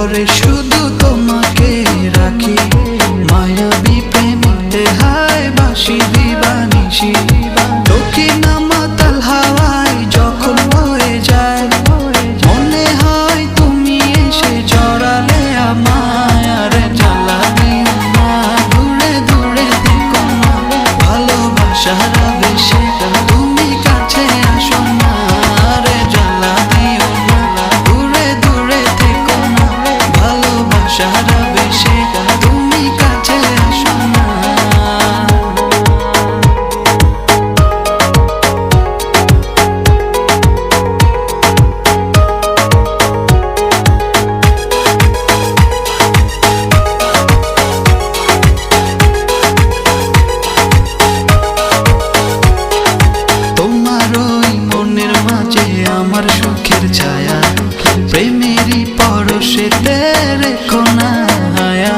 করে শুধু সুখের ছায়া, প্রেমেরই পরশে রেখো না হায়া।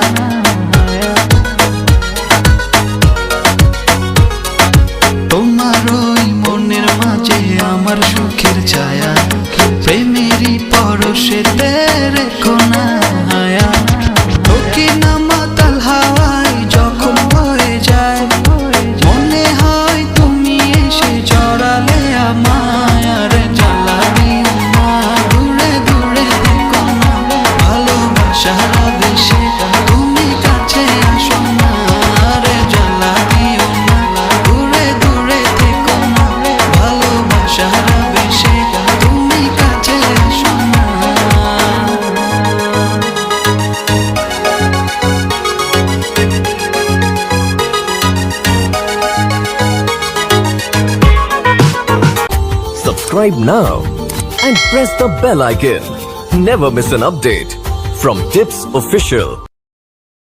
তোমার ওই মনের মাঝে আমার সুখের ছায়া, প্রেমেরই পরশেতে রেখো না Subscribe now and press the bell icon. Never miss an update from Tips Official.